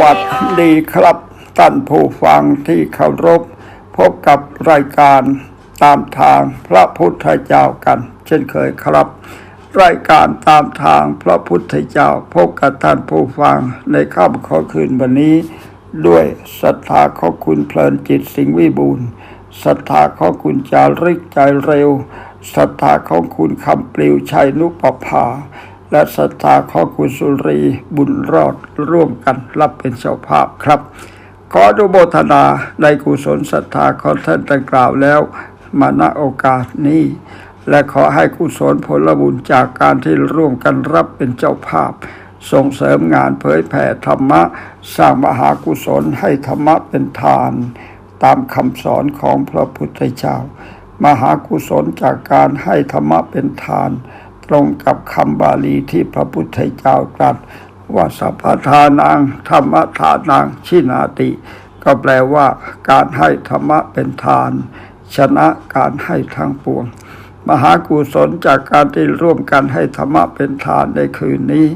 วัสดีครับท่านผู้ฟังที่เคารพ พบกับรายการตามทางพระพุทธเจ้ากัน เช่นเคยครับ รายการตามทางพระพุทธเจ้า พบกับท่านผู้ฟังในค่ำขอคืนวันนี้ ด้วยศรัทธาของคุณเพลินจิตสิงห์วิบูลศรัทธาของคุณจาริกใจเร็วศรัทธาของคุณคำปลิวชัยนุปภา และศรัทธาของคุณสุรีบุญรอดร่วมกันรับเป็นเจ้าภาพครับ ขออนุโมทนาในกุศลศรัทธาของท่านดังกล่าวแล้ว มาณโอกาสนี้ และขอให้กุศลผลบุญจากการที่ร่วมกันรับเป็นเจ้าภาพ ส่งเสริมงานเผยแผ่ธรรมะ สร้างมหากุศลให้ธรรมะเป็นทาน ตามคำสอนของพระพุทธเจ้ามหากุศลจากการให้ธรรมะเป็นทาน ตรงกับคำบาลีที่พระพุทธเจ้าตรัสว่าสัพพทานังธรรมทานังชินาติ ก็แปลว่า การให้ธรรมะเป็นทาน ชนะการให้ทั้งปวง มหากุศลจากการที่ร่วมกันให้ธรรมะเป็นทานในคืนนี้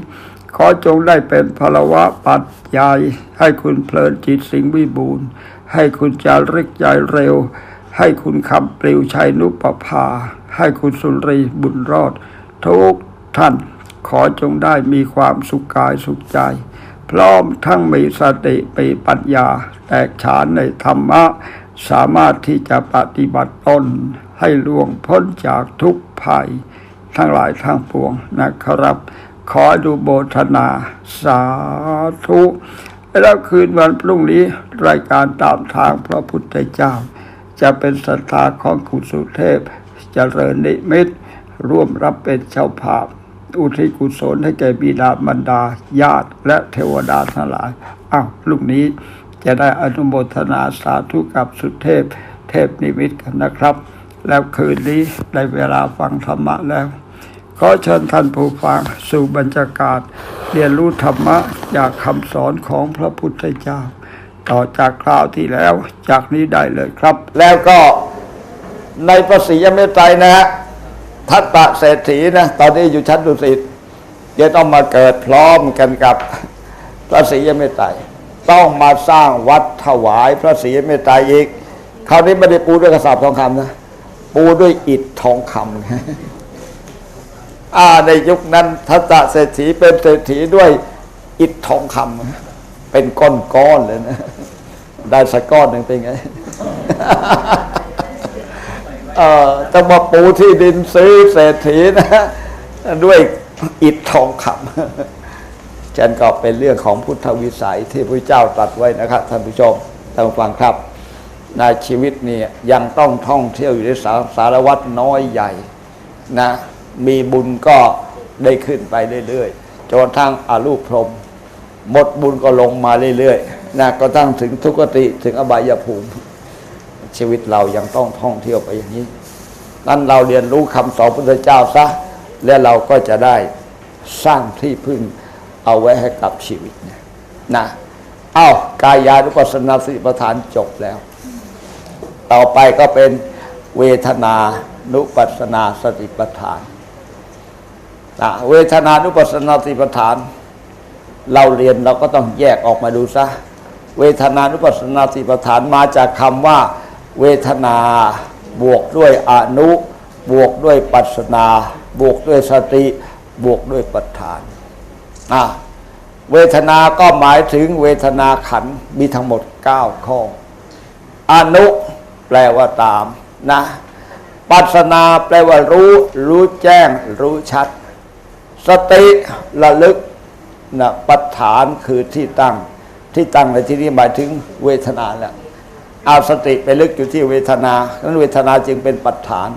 ขอจงได้เป็นพลวะปัจจัยให้คุณเพลินจิตสิงวิบูลย์ให้คุณจาริกใจเร็ว ให้คุณคำปลิวชัยนุปภา ให้คุณสุรีบุญรอด ทุกท่านขอจงได้มีความสุขกายสุขใจ พร้อมทั้งมีสติมีปัญญา แตกฉานในธรรมะ สามารถที่จะปฏิบัติตนให้ล่วงพ้นจากทุกภัย ทั้งหลายทั้งปวงนะครับ ขอดูโบทนาสาธุแล้วคืนวันพรุ่งนี้รายการตามทางพระพุทธเจ้า จะเป็นศรัทธาของคุณสุเทพเจริญนิมิตร ร่วมรับเป็นเจ้าภาพ อุทิศกุศลให้แก่บิดามารดา ญาติ และเทวดาทั้งหลายอ้าวลูกนี้จะได้อนุโมทนาสาธุกับสุเทพ เทพนิมิตกันนะครับ แล้วคืนนี้ได้เวลาฟังธรรมะแล้วขอเชิญท่านผู้ฟังสู่บรรยากาศ เรียนรู้ธรรมะจากคำสอนของพระพุทธเจ้า ต่อจากคราวที่แล้วจากนี้ได้เลยครับ แล้วก็ในภาษียเมตไตรนะฮะ ทัตตะเศรษฐีนะตอนนี้อยู่ชั้นดุสิตจะต้องมาเกิดพร้อมกันกับพระศรียเมตไตรต้องมาสร้างวัดถวายพระศรียเมตไตรอีก คราวนี้ไม่ได้ปูด้วยกระสอบทองคำนะ ปูด้วยอิฐทองคำอ่าในยุคนั้นทัตตะเศรษฐีเป็นเศรษฐีด้วยอิฐทองคำเป็นก้อนๆเลยนะ ได้สักก้อนหนึ่งเป็นไง เอ่อจะมาปูที่ดินซื้อเศรษฐีนะ ด้วยอิฐทองคำฉันก็เป็นเรื่องของพุทธวิสัยที่พระเจ้าตรัสไว้นะครับท่านผู้ชมท่านฟังครับในชีวิตนี่ยังต้องท่องเที่ยวอยู่ในสาสารวัตรน้อยใหญ่นะ มีบุญก็ได้ขึ้นไปเรื่อยๆจนกระทั่งอารูปพรมหมดบุญก็ลงมาเรื่อยๆนะก็ตั้งถึงทุกติถึงอบายภูมิ ชีวิตเรายังต้องท่องเที่ยวไปอย่างนี้ นั้นเราเรียนรู้คำสอนพระพุทธเจ้าซะ และเราก็จะได้สร้างที่พึ่งเอาไว้ให้กับชีวิตนะนะเอา้ากายานุปัสสนาสติปัฏฐานจบแล้ว ต่อไปก็เป็นเวทนานุปัสสนาสติปัฏฐานนะเวทนานุปัสสนาสติปัฏฐาน เราเรียนเราก็ต้องแยกออกมาดูซะ เวทนานุปัสสนาสติปัฏฐานมาจากคำว่า เวทนา บวกด้วยอนุ บวกด้วยปัสสนา บวกด้วยสติ บวกด้วยปัฏฐานอะเวทนาก็หมายถึงเวทนาขันธ์มีทั้งหมด 9 ข้อ อนุแปลว่าตามนะ ปัสนาแปลว่ารู้ รู้แจ้ง รู้ชัด สติระลึกนะปัฏฐานคือที่ตั้ง ที่ตั้งในที่นี้หมายถึงเวทนาแหละ เอาสติไปลึกอยู่ที่เวทนานั้นเวทนาจึงเป็นปัฏฐาน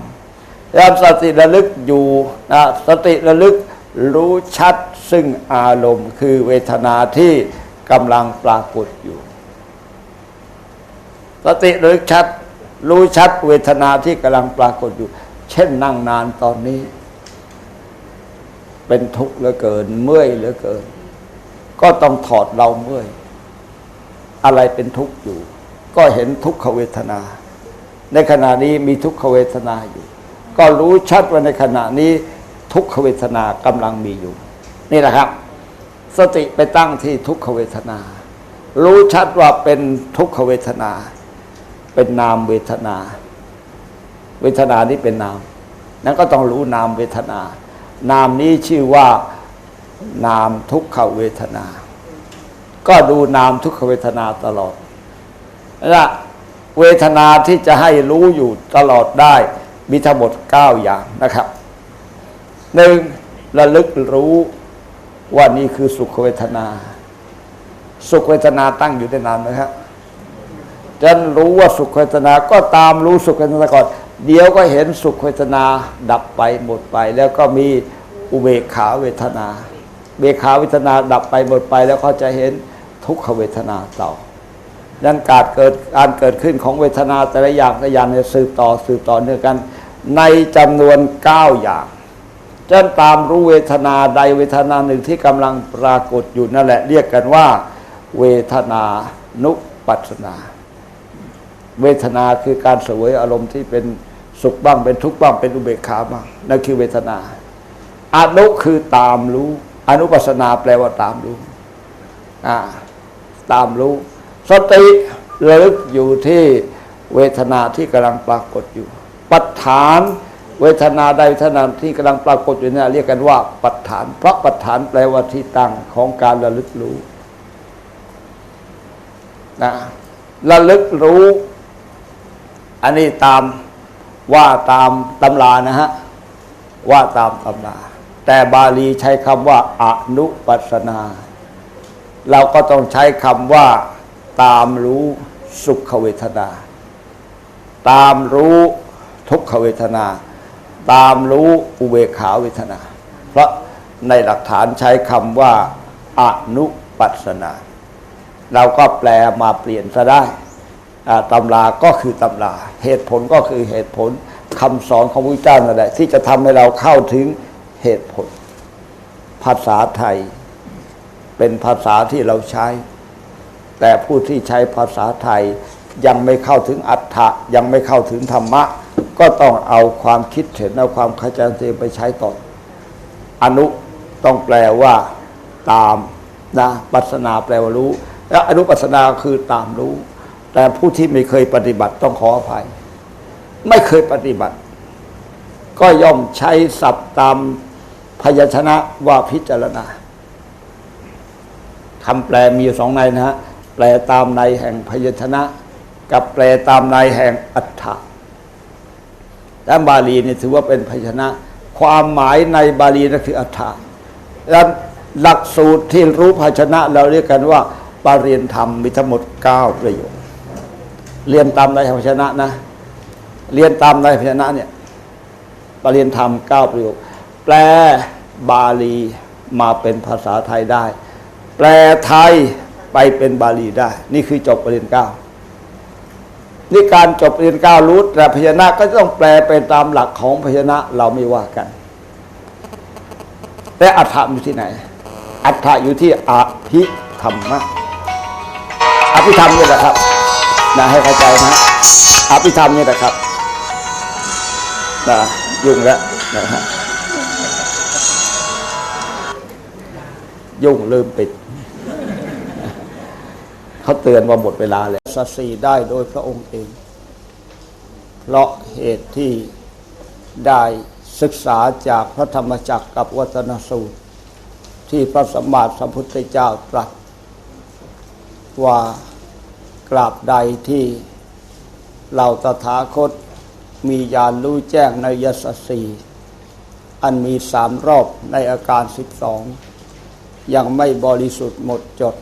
แล้วสติระลึกอยู่นะสติระลึกรู้ชัดซึ่งอารมณ์คือเวทนาที่กำลังปรากฏอยู่ สติระลึกชัดรู้ชัดเวทนาที่กำลังปรากฏอยู่ เช่นนั่งนานตอนนี้ เป็นทุกข์เหลือเกิน เมื่อยเหลือเกิน ก็ต้องถอดเราเมื่อย อะไรเป็นทุกข์อยู่ ก็เห็นทุกขเวทนา ในขณะนี้มีทุกขเวทนาอยู่ ก็รู้ชัดว่าในขณะนี้ทุกขเวทนากำลังมีอยู่ นี่แหละครับ สติไปตั้งที่ทุกขเวทนา รู้ชัดว่าเป็นทุกขเวทนา เป็นนามเวทนา เวทนานี้เป็นนาม นั้นก็ต้องรู้นามเวทนา นามนี้ชื่อว่านามทุกขเวทนา ก็ดูนามทุกขเวทนาตลอด ละเวทนาที่จะให้รู้อยู่ตลอดได้มีทั้งหมด 9 อย่างนะครับหนึ่งระลึกรู้ว่านี่คือสุขเวทนา สุขเวทนาตั้งอยู่ได้นานไหมครับจะรู้ว่าสุขเวทนาก็ตามรู้สุขเวทนาก่อน เดี๋ยวก็เห็นสุขเวทนาดับไปหมดไป แล้วก็มีอุเบกขาเวทนาเบกขาเวทนาดับไปหมดไป แล้วเขาจะเห็นทุกขเวทนาต่อ ดังการเกิดการเกิดขึ้นของเวทนาแต่ละอย่างแต่ละอย่างเนี่ยสืบต่อสืบต่อเนื่องกัน ในจำนวน 9 อย่างจนตามรู้เวทนาใดเวทนาหนึ่งที่กำลังปรากฏอยู่นั่นแหละ เรียกกันว่า เวทนานุปัสนา เวทนาคือการเสวยอารมณ์ที่เป็นสุขบ้างเป็นทุกข์บ้างเป็นอุเบกขาบ้างนั่นคือเวทนาอนุคือตามรู้ อนุปัสสนาแปลว่าตามรู้อ่าตามรู้ สติระลึกอยู่ที่เวทนาที่กำลังปรากฏอยู่ ปัฏฐานเวทนาใดเวทนาที่กำลังปรากฏอยู่นี่เรียกกันว่าปัฏฐาน เพราะปัฏฐานแปลว่าที่ตั้งของการระลึกรู้นะระลึกรู้ อันนี้ตามว่าตามตำรานะฮะว่าตามตำรา แต่บาลีใช้คำว่าอนุปัสสนา เราก็ต้องใช้คำว่า ตามรู้สุขเวทนา ตามรู้ทุกขเวทนา ตามรู้อุเบกขาเวทนา เพราะในหลักฐานใช้คำว่าอนุปัสนา เราก็แปลมาเปลี่ยนซะได้ตำราก็คือตำรา เหตุผลก็คือเหตุผลคำสอนของพระพุทธเจ้านั่นแหละที่จะทำให้เราเข้าถึงเหตุผล ภาษาไทย เป็นภาษาที่เราใช้ แต่ผู้ที่ใช้ภาษาไทยยังไม่เข้าถึงอัฏฐะยังไม่เข้าถึงธรรมะ ก็ต้องเอาความคิดเห็นเอาความเข้าใจตัวไปใช้ต่ออนุต้องแปลว่าตามนะปัสนาแปลว่ารู้ แล้วอนุปัสนาคือตามรู้ แต่ผู้ที่ไม่เคยปฏิบัติต้องขออภัย ไม่เคยปฏิบัติ ก็ย่อมใช้ศัพท์ตามพยัญชนะว่าพิจารณาคำแปลมีอยู่สองในนะฮะ แปลตามในแห่งพยัญชนะ กับแปลตามในแห่งอัฏฐะและบาลีเนี่ยถือว่าเป็นพยัญชนะ ความหมายในบาลีนั่นคืออัฏฐะและหลักสูตรที่รู้ภาชนะเราเรียกกันว่าปรริยนธรรมมีทั้งหมด 9 ประโยคเรียนตามในภาชนะนะ เรียนตามในภาชนะเนี่ยปรริยนธรรม 9 ประโยคแปลบาลีมาเป็นภาษาไทยได้ แปลไทย ไปเป็นบาลีได้ นี่คือจบปรริญญาเก้านี่การจบปรริญญาเก้ารู้แต่พยัญชนะก็ต้องแปลไปตามหลักของพยัญชนะเราไม่ว่ากัน แต่อัฏฐะอยู่ที่ไหน อัฏฐะอยู่ที่อภิธรรมะอภิธรรมนี่แหละครับนะให้เข้าใจนะอภิธรรมนี่แหละครับนะยุ่งแล้วนะฮะยุ่งลืมปิด เขาเตือนว่าหมดเวลาแล้วสัตสีได้โดยพระองค์เอง เพราะเหตุที่ได้ศึกษาจากพระธรรมจักรกับวัตนสูตร ที่พระสัมมาสัมพุทธเจ้าตรัส ว่ากราบใดที่เราตถาคตมีญาณรู้แจ้งในยสสสีอันมีสามรอบในอาการสิบสองยังไม่บริสุทธิ์หมดจด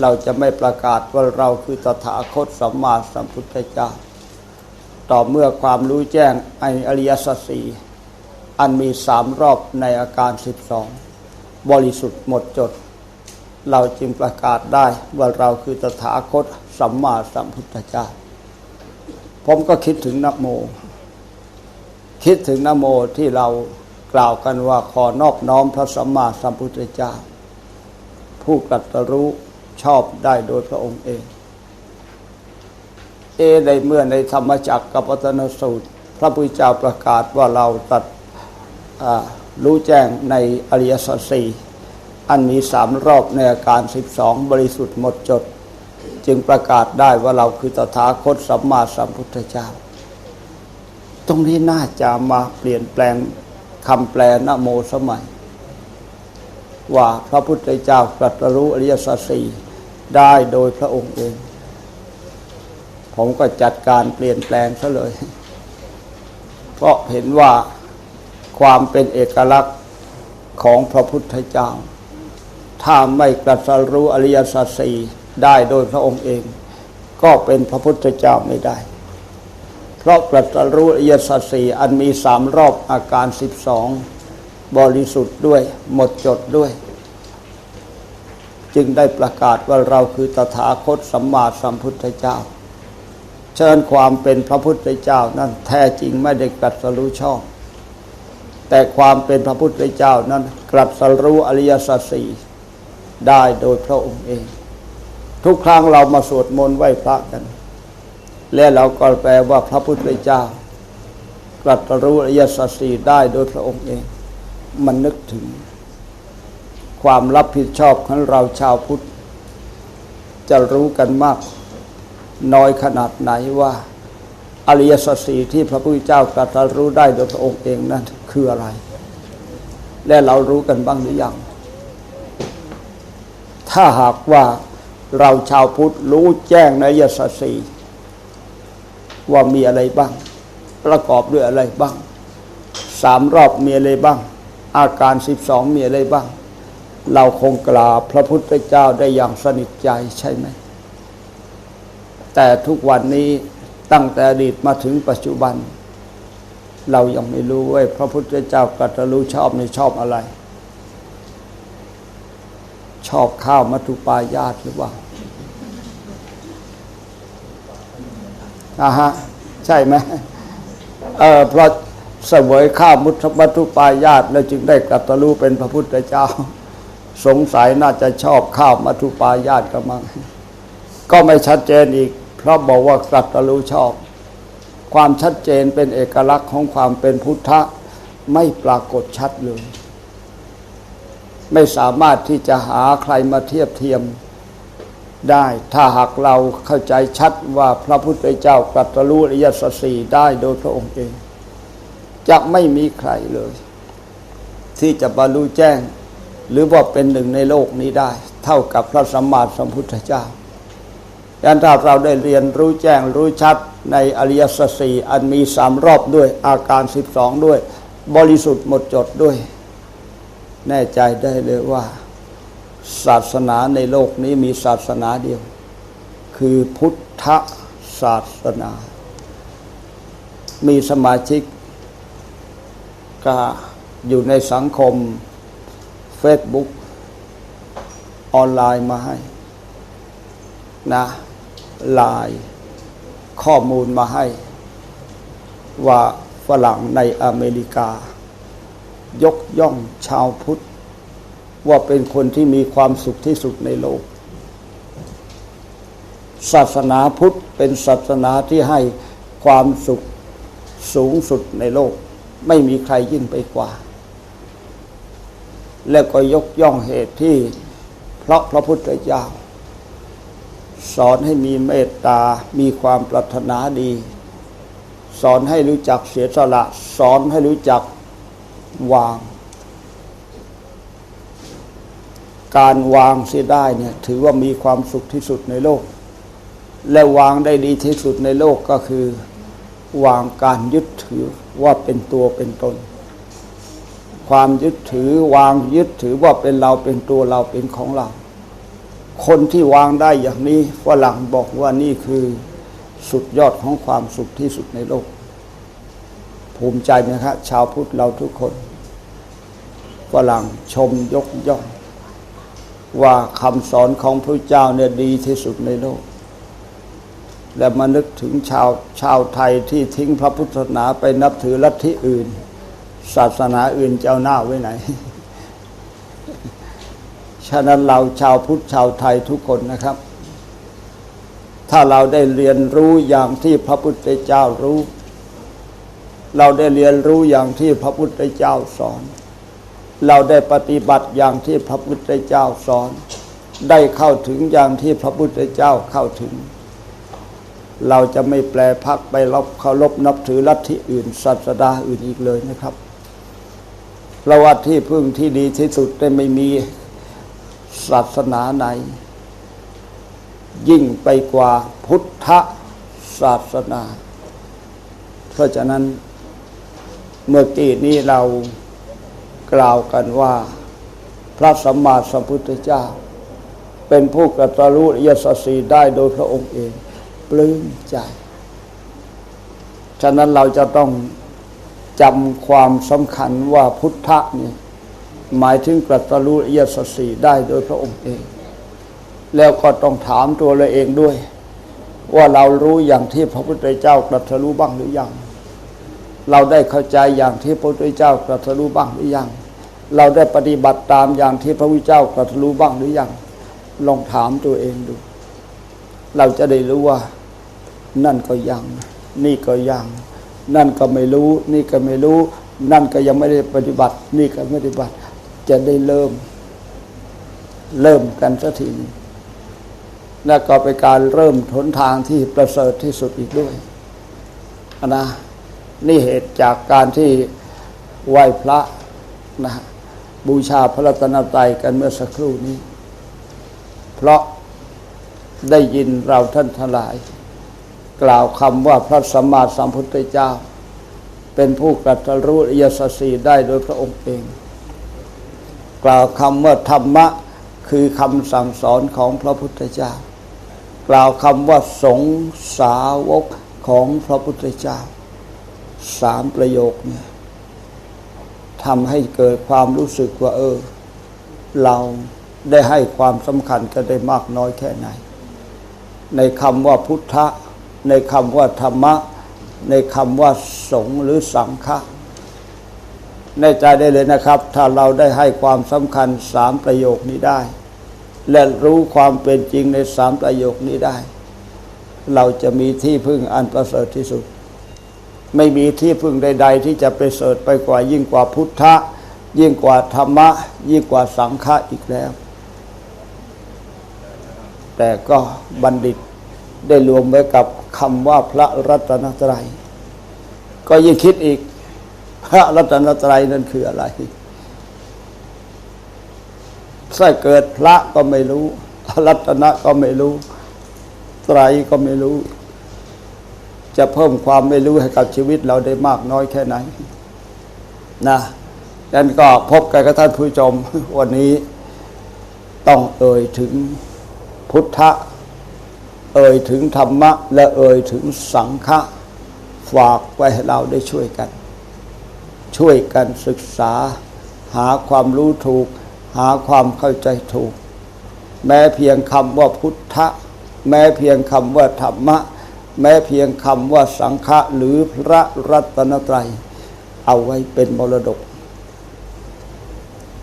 เราจะไม่ประกาศว่าเราคือตถาคตสัมมาสัมพุทธเจ้า ต่อเมื่อความรู้แจ้งไออริยสัจสีอันมีสามรอบในอาการสิบสองบริสุทธิ์หมดจด เราจึงประกาศได้ว่าเราคือตถาคตสัมมาสัมพุทธเจ้า ผมก็คิดถึงนะโม คิดถึงนโมที่เรากล่าวกันว่าขอนอบน้อมพระสัมมาสัมพุทธเจ้า ผู้ตรัสรู้ ชอบได้โดยพระองค์เอง เอในเมื่อในธรรมจักรกับปัตนสูตร พระพุทธเจ้าประกาศว่าเราตัดรู้แจ้งในอริยสัจสี่อันมีสามรอบในอาการสิบสองบริสุทธิ์หมดจด จึงประกาศได้ว่าเราคือตถาคตสัมมาสัมพุทธเจ้า ตรงนี้น่าจะมาเปลี่ยนแปลงคำแปลนโมสมัย ว่าพระพุทธเจ้าตรัสรู้อริยสัจสี่ ได้โดยพระองค์เอง ผมก็จัดการเปลี่ยนแปลงซะเลย เพราะเห็นว่าความเป็นเอกลักษณ์ของพระพุทธเจ้า ถ้าไม่ตรัสรู้อริยสัจสี่ได้โดยพระองค์เอง ก็เป็นพระพุทธเจ้าไม่ได้ เพราะตรัสรู้อริยสัจสี่อันมีสามรอบอาการสิบสองบริสุทธิ์ด้วยหมดจดด้วย จึงได้ประกาศว่าเราคือตถาคตสัมมาสัมพุทธเจ้า เชิญความเป็นพระพุทธเจ้านั้นแท้จริงไม่ได้ตรัสรู้ชอบ แต่ความเป็นพระพุทธเจ้านั้นตรัสรู้อริยสัจสี่ได้โดยพระองค์เอง ทุกครั้งเรามาสวดมนต์ไหว้พระกัน และเราก็แปลว่าพระพุทธเจ้าตรัสรู้อริยสัจสี่ได้โดยพระองค์เอง มันนึกถึง ความรับผิดชอบของเราชาวพุทธ จะรู้กันมาก น้อยขนาดไหนว่า อริยสัจสี่ที่พระพุทธเจ้าตรัสรู้ได้โดยพระองค์เองนั้นคืออะไร และเรารู้กันบ้างหรือยัง ถ้าหากว่าเราชาวพุทธรู้แจ้งในอริยสัจสี่ว่ามีอะไรบ้าง ประกอบด้วยอะไรบ้างสามรอบมีอะไรบ้าง อาการสิบสองมีอะไรบ้าง เราคงกราบพระพุทธเจ้าได้อย่างสนิทใจใช่ไหม แต่ทุกวันนี้ตั้งแต่อดีตมาถึงปัจจุบัน เรายังไม่รู้ว่าพระพุทธเจ้าตรัสรู้ชอบในชอบอะไร ชอบข้าวมัทุปายาตหรือเปล่าอ่าฮะใช่ไหมเออเพราะเสวยข้าวมุทมัทุปายาตแล้วจึงได้ตรัสรู้เป็นพระพุทธเจ้า สงสัยน่าจะชอบข้าวมัทุปายาตกระมัง ก็ไม่ชัดเจนอีก เพราะบอกว่าตรัสรู้ชอบ ความชัดเจนเป็นเอกลักษณ์ของความเป็นพุทธะไม่ปรากฏชัดเลย ไม่สามารถที่จะหาใครมาเทียบเทียมได้ ถ้าหากเราเข้าใจชัดว่าพระพุทธเจ้าตรัสรู้อริยสัจสี่ได้โดยพระองค์เองจะไม่มีใครเลย ที่จะบรรลุแจ้ง หรือว่าเป็นหนึ่งในโลกนี้ได้ เท่ากับพระสัมมาสัมพุทธเจ้าดังนั้นถ้าเราได้เรียนรู้แจ้งรู้ชัดในอริยสัจสี่อันมีสามรอบด้วยอาการสิบสองด้วย บริสุทธิ์หมดจดด้วย แน่ใจได้เลยว่า ศาสนาในโลกนี้มีศาสนาเดียว คือพุทธศาสนา มีสมาชิกก็อยู่ในสังคม Facebook ออนไลน์มาให้นะไลน์ข้อมูลมาให้ ว่าฝรั่งในอเมริกา ยกย่องชาวพุทธ ว่าเป็นคนที่มีความสุขที่สุดในโลก ศาสนาพุทธเป็นศาสนาที่ให้ความสุขสูงสุดในโลก ไม่มีใครยิ่งไปกว่า แล้วก็ยกย่องเหตุที่เพราะพระพุทธเจ้า สอนให้มีเมตตา มีความปรารถนาดี สอนให้รู้จักเสียสละ สอนให้รู้จักวาง การวางเสียได้เนี่ยถือว่ามีความสุขที่สุดในโลก และวางได้ดีที่สุดในโลกก็คือ วางการยึดถือว่าเป็นตัวเป็นตน ความยึดถือวางยึดถือว่าเป็นเราเป็นตัวเราเป็นของเรา คนที่วางได้อย่างนี้ฝรั่งบอกว่านี่คือสุดยอดของความสุขที่สุดในโลก ภูมิใจไหมครับชาวพุทธเราทุกคนฝรั่งชมยกย่อง ว่าคำสอนของพระเจ้าเนี่ยดีที่สุดในโลก และมานึกถึงชาวชาวไทยที่ทิ้งพระพุทธศาสนาไปนับถือลัทธิอื่น ศาสนาอื่นจะเอาหน้าไว้ไหน ฉะนั้นเราชาวพุทธชาวไทยทุกคนนะครับ ถ้าเราได้เรียนรู้อย่างที่พระพุทธเจ้ารู้ เราได้เรียนรู้อย่างที่พระพุทธเจ้าสอน เราได้ปฏิบัติอย่างที่พระพุทธเจ้าสอน ได้เข้าถึงอย่างที่พระพุทธเจ้าเข้าถึงเราจะไม่แปลพักไปรบเคารพนับถือลัทธิอื่น ศาสดาอื่นอีกเลยนะครับ เราว่าที่พึ่งที่ดีที่สุดได้ไม่มีศาสนาไหน ยิ่งไปกว่าพุทธศาสนา เพราะฉะนั้นเมื่อกี้นี้เรากล่าวกันว่า พระสัมมาสัมพุทธเจ้า เป็นผู้กตรู้ยสัจสีได้โดยพระองค์เอง ปลื้มใจ ฉะนั้นเราจะต้อง จำความสำคัญว่าพุทธะนี่หมายถึงกตรู้อริยสัจสีได้โดยพระองค์เอง แล้วก็ต้องถามตัวเราเองด้วย ว่าเรารู้อย่างที่พระพุทธเจ้าตรัสรู้บ้างหรือยัง เราได้เข้าใจอย่างที่พระพุทธเจ้าตรัสรู้บ้างหรือยัง เราได้ปฏิบัติตามอย่างที่พระพุทธเจ้าตรัสรู้บ้างหรือยัง ลองถามตัวเองดู เราจะได้รู้ว่า นั่นก็ยัง นี่ก็ยัง นั่นก็ไม่รู้ นี่ก็ไม่รู้ นั่นก็ยังไม่ได้ปฏิบัติ นี่ก็ไม่ได้ปฏิบัติ จะได้เริ่ม เริ่มกันสักทีนึงและก็เป็นการเริ่มทนทางที่ประเสริฐที่สุดอีกด้วยนะนี่เหตุจากการที่ไหว้พระนะบูชาพระรัตนตรัยกันเมื่อสักครู่นี้ เพราะได้ยินเราท่านทั้งหลาย กล่าวคำว่าพระสัมมาสัมพุทธเจ้า เป็นผู้กรัตรู้อริยสสีได้โดยพระองค์เอง กล่าวคำว่าธรรมะคือคำสั่งสอนของพระพุทธเจ้า กล่าวคำว่าสงสาวกของพระพุทธเจ้า สามประโยคเนี่ยทำให้เกิดความรู้สึกว่าเออ เราได้ให้ความสำคัญกันได้มากน้อยแค่ไหน ในคำว่าพุทธะ ในคำว่าธรรมะ ในคำว่าสงหรือสังฆะแน่ใจได้เลยนะครับ ถ้าเราได้ให้ความสำคัญสามประโยคนี้ได้ และรู้ความเป็นจริงในสามประโยคนี้ได้ เราจะมีที่พึ่งอันประเสริฐที่สุด ไม่มีที่พึ่งใด ๆ ที่จะประเสริฐไปกว่ายิ่งกว่าพุทธะ ยิ่งกว่าธรรมะ ยิ่งกว่าสังฆะอีกแล้ว แต่ก็บัณฑิต ได้รวมไว้กับคำว่าพระรัตนตรัย ก็ยิ่งคิดอีก พระรัตนตรัยนั่นคืออะไรถ้าเกิดพระก็ไม่รู้ รัตนะก็ไม่รู้ ไตรก็ไม่รู้ จะเพิ่มความไม่รู้ให้กับชีวิตเราได้มากน้อยแค่ไหน นะดังนั้นก็พบกันกับท่านผู้ชมวันนี้ต้องเอ่ยถึงพุทธ เอ่ยถึงธรรมะ และเอ่ยถึงสังฆะฝากไว้ให้เราได้ช่วยกัน ช่วยกันศึกษา หาความรู้ถูก หาความเข้าใจถูก แม้เพียงคำว่าพุทธะ แม้เพียงคำว่าธรรมะ แม้เพียงคำว่าสังฆะหรือพระรัตนตรัย เอาไว้เป็นมรดก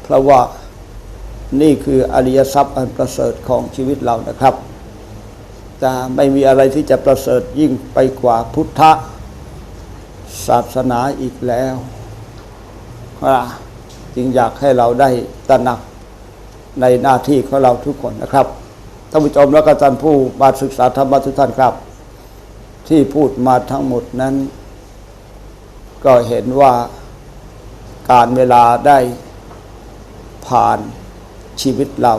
เพราะว่านี่คืออริยทรัพย์อันประเสริฐของชีวิตเรานะครับ จะไม่มีอะไรที่จะประเสริฐยิ่งไปกว่าพุทธศาสนาอีกแล้วอ่าจึงอยากให้เราได้ตระหนักในหน้าที่ของเราทุกคนนะครับท่านผู้ชมและก็ท่านผู้มาศึกษาธรรมะทุกท่านครับ ที่พูดมาทั้งหมดนั้น ก็เห็นว่าการเวลาได้ผ่านชีวิตเรา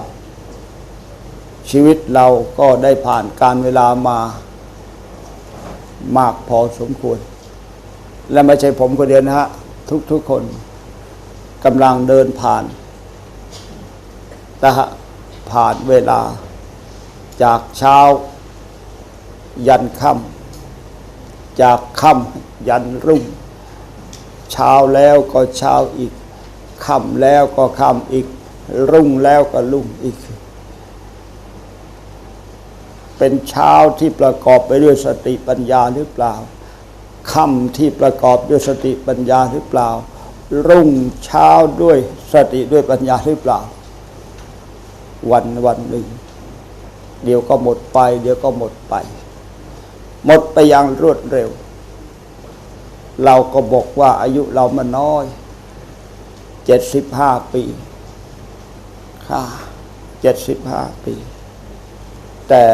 ชีวิตเราก็ได้ผ่านการเวลามามากพอสมควร และไม่ใช่ผมคนเดียวนะฮะ ทุกๆคนกำลังเดินผ่านนะฮะผ่านเวลาจากเช้ายันค่ำจากค่ำยันรุ่ง เช้าแล้วก็เช้าอีกค่ำแล้วก็ค่ำอีก รุ่งแล้วก็รุ่งอีก เป็นเช้าที่ประกอบไปด้วยสติปัญญาหรือเปล่าค่ำที่ประกอบด้วยสติปัญญาหรือเปล่า รุ่งเช้าด้วยสติด้วยปัญญาหรือเปล่า วันวันหนึ่ง เดี๋ยวก็หมดไป เดี๋ยวก็หมดไป หมดไปอย่างรวดเร็ว เราก็บอกว่าอายุเรามันน้อยเจ็ดสิบห้าปีค่ะเจ็ดสิบห้าปี แต่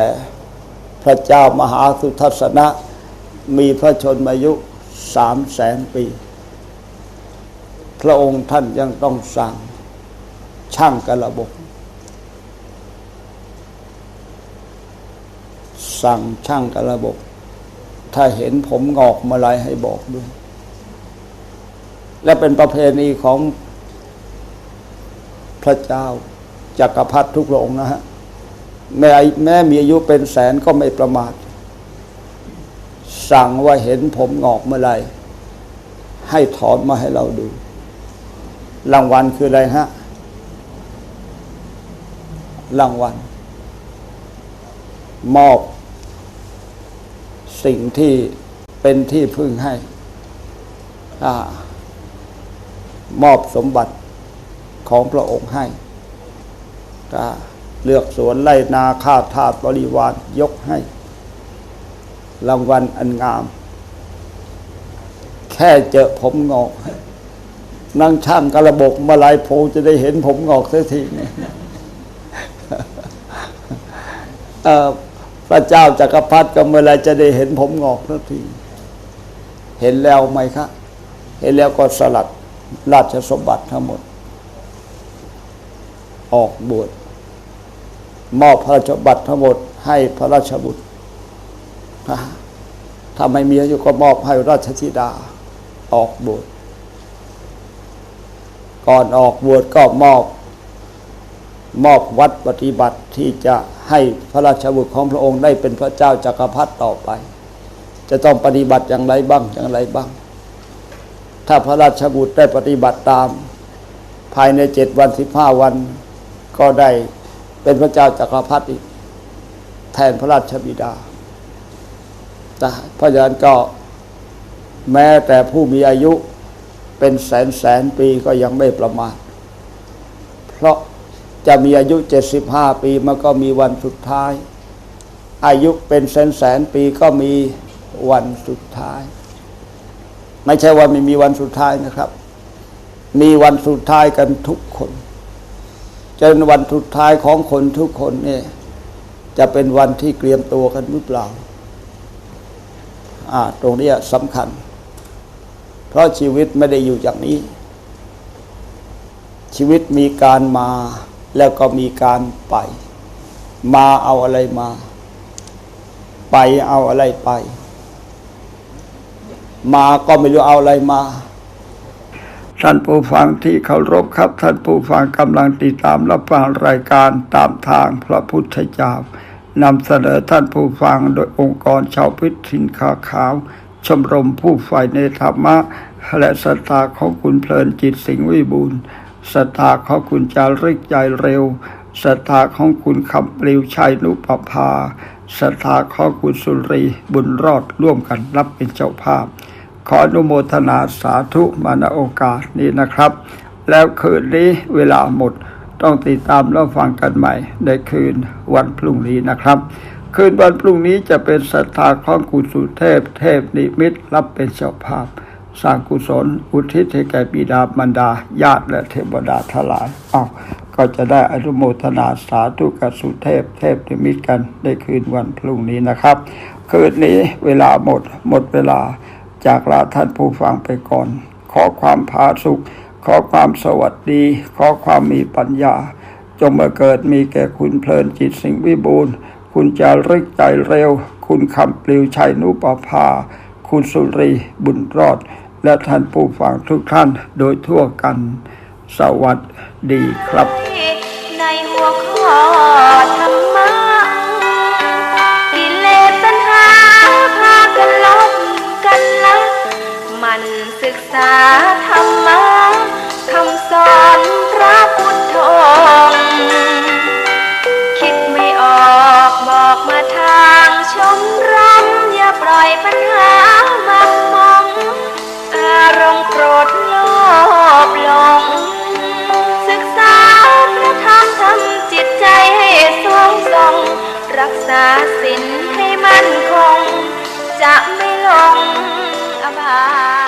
ระเจ้ามหาสุทัศนะ มีพระชนมายุสามแสนปี พระองค์ท่านยังต้องสั่งช่างกระบบสั่งช่างกระบบ ถ้าเห็นผมงอกเมาไรให้บอกด้วย และเป็นประเพณีของพระเจ้าจักรพรรดิทุกพระองค์นะฮะ แม้แม้มีอายุเป็นแสนก็ไม่ประมาท สั่งว่าเห็นผมงอกเมื่อไรให้ถอนมาให้เราดู รางวัลคืออะไรฮะ รางวัล มอบ สิ่งที่เป็นที่พึ่งให้อมอบสมบัติของพระองค์ให้ เลือกสวนไล่นาข้าทาสบริวารยกให้ รางวัลอันงาม แค่เจอผมงอกนั่งช่างกระบกมาลายโพจะได้เห็นผมงอกสียทีนี่พระเจ้าจักรพรรดิก็เมื่อไรจะได้เห็นผมงอกสักที เห็นแล้วไหมครับเห็นแล้วก็สลัดราชสมบัติทั้งหมด ออกบวช มอบพระราชบัตรทั้งหมดให้พระราชบุตรถ้าไม่มีอายุก็มอบให้ราชธิดาออกบวชก่อนออกบวชก็มอบมอบวัดปฏิบัติที่จะให้พระราชบุตรของพระองค์ได้เป็นพระเจ้าจักรพรรดิต่อไป จะต้องปฏิบัติอย่างไรบ้างอย่างไรบ้าง ถ้าพระราชบุตรได้ปฏิบัติตาม ภายในเจ็ดวันสิบห้าวันก็ได้ เป็นพระเจ้าจักรพรรดิแทนพระราชบิดานะเพราะฉะนั้นก็แม้แต่ผู้มีอายุเป็นแสนแสนปีก็ยังไม่ประมาท เพราะจะมีอายุเจ็ดสิบห้าปีมันก็มีวันสุดท้าย อายุเป็นแสนแสนปีก็มีวันสุดท้าย ไม่ใช่ว่าไม่มีวันสุดท้ายนะครับ มีวันสุดท้ายกันทุกคน จนวันสุดท้ายของคนทุกคนเนี่ย จะเป็นวันที่เตรียมตัวกันหรือเปล่า อ่า ตรงนี้สำคัญ เพราะชีวิตไม่ได้อยู่อย่างนี้ ชีวิตมีการมาแล้วก็มีการไป มาเอาอะไรมา ไปเอาอะไรไป มาก็ไม่รู้เอาอะไรมา ท่านผู้ฟังที่เคารพครับ ท่านผู้ฟังกำลังติดตามรับฟังรายการตามทางพระพุทธเจ้านำเสนอท่านผู้ฟังโดยองค์กรชาวพิถินขาขาว ชมรมผู้ใฝ่ในธรรมะ และศรัทธาของคุณเพลินจิตสิงห์วิบูลย์ศรัทธาของคุณจาริกใจเร็วศรัทธาของคุณคำปลิวชัยนุปภาศรัทธาของคุณสุรีบุญรอดร่วมกันรับเป็นเจ้าภาพ ขออนุโมทนาสาธุมาณโอกาสนี้นะครับ แล้วคืนนี้เวลาหมดต้องติดตามแล้วฟังกันใหม่ ในคืนวันพรุ่งนี้นะครับ คืนวันพรุ่งนี้จะเป็นศรัทธาของกุสุเทพ เทพนิมิตรรับเป็นเจ้าภาพสร้างกุศล อุทิศให้แก่บิดามารดา ญาติและเทวดาทลายอ้าวก็จะได้อนุโมทนาสาธุกับสุเทพ เทพนิมิตกันในคืนวันพรุ่งนี้นะครับ คืนนี้เวลาหมดหมดเวลา จากลาท่านผู้ฟังไปก่อน ขอความผาสุข ขอความสวัสดี ขอความมีปัญญา จงมาเกิดมีแก่คุณเพลินจิตสิงวิบูลย์คุณจาริกใจเร็ว คุณคำปลิวชัยนุปภา คุณสุรีบุญรอด และท่านผู้ฟังทุกท่านโดยทั่วกัน สวัสดีครับ ในหัวข้อธรรมะ ศึกษาธรรมะคำสอนพระพุทธองค์คิดไม่ออกบอกมาทางชมรมอย่าปล่อยปัญหามักมอง อารมณ์โกรธโลภหลง ศึกษาพระธรรมทำจิตใจให้สวงทรง รักษาศีลให้มั่นคง จะไม่หลงอบาย